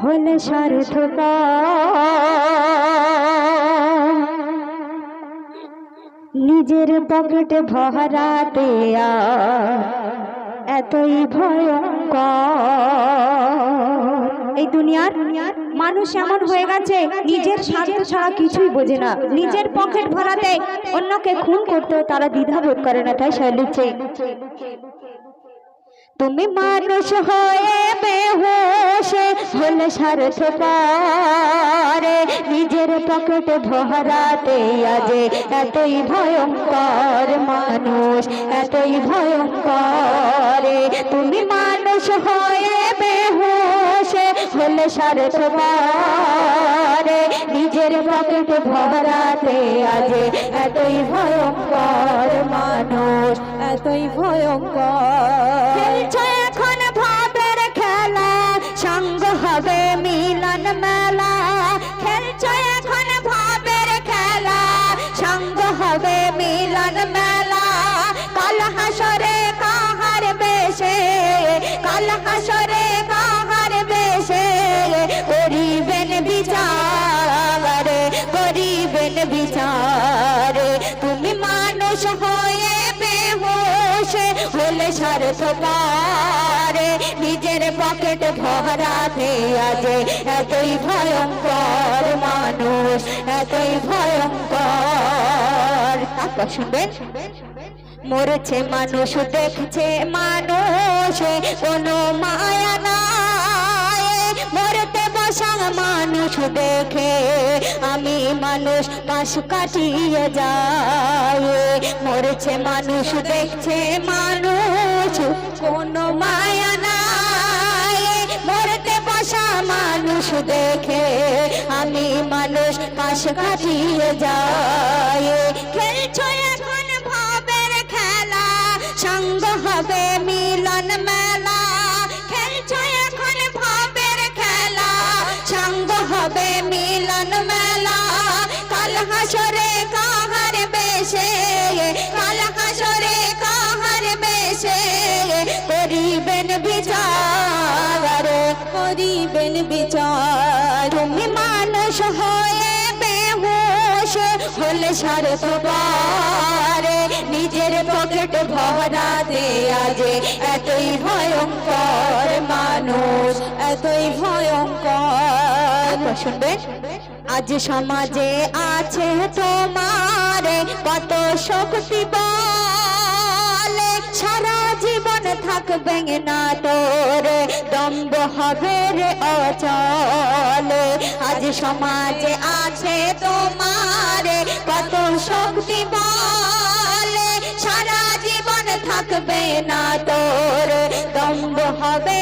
হলে স্বার্থপর নিজের পকেটে আর এতই ভয়ঙ্কর। এই দুনিয়ার মানুষ এমন হয়ে গেছে, নিজের স্বার্থ ছাড়া কিছুই বোঝে না। নিজের পকেট ভরাতে অন্যকে খুন করতেও তারা দ্বিধাবোধ করে না, তাই সে তুমি মানুষ হয়ে বেহোশ হলে স্বার্থ পারে নিজের পকেট ভরাতে আজে এতই ভয়ঙ্কর মানুষ, এতই ভয়ঙ্কর। তুমি মানুষ হয়ে বেহোশ হলে স্বার্থ পারে নিজের পকেটে ভরাতে আজে এতই ভয়ঙ্কর মানুষ, এতই ভয়ঙ্কর। হলে সবারে নিজের পকেট ভরাতে আছে এতই ভয়ঙ্কর মানুষ, এতই ভয়ঙ্কর। শুনবেন মরেছে মানুষ, দেখছে মানুষ, কোনো মানুষ দেখে আমি মানুষ পাশ কাটিয়ে যায় মরেছে মানুষ, দেখছে মানুষ, কোনো মায়া নাই। মরতে বসা মানুষ দেখে আমি মানুষ পাশ কাটিয়ে যাই। করিবেন বিচার। তুমি মানুষ হয়ে বেহুশ হলে স্বার্থ পারে। নিজের পকেট ভরাতে আজে এতই ভয়ঙ্কর মানুষ এতই ভয়ঙ্কর। শুনবে। আজ সমাজে আছে তোমার কত শক্তি সারা জীবন থাকবে না তোর দম্ব হবে রে অচল। আজ সমাজে আছে তোমার, কত শক্তি বলে। সারা জীবন থাকবে না তোর দম্ব হবে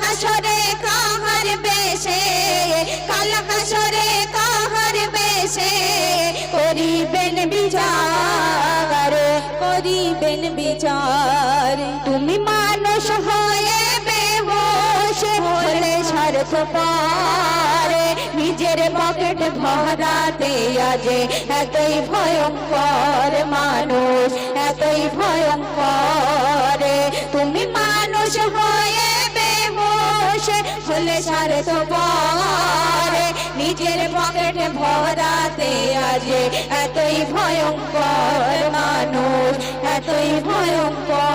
হাসরে কাহার বেশে? কাল হাসরে কাহার বেশে? করিবেন বিচার করিবেন বিচার। তুমি মানুষ হয়ে বেহোশ, হলে স্বার্থ পারে। নিজের পকেট ভরাতে আজে এতই ভয়ঙ্কর মানুষ, এতই ভয়ঙ্কর। তুমি মানুষ হয়ে বেহোশ সারে তো পরে নিজের পকেট ভরাতে আজে এতই ভয়ঙ্কর মানুষ এতই ভয়ঙ্কর।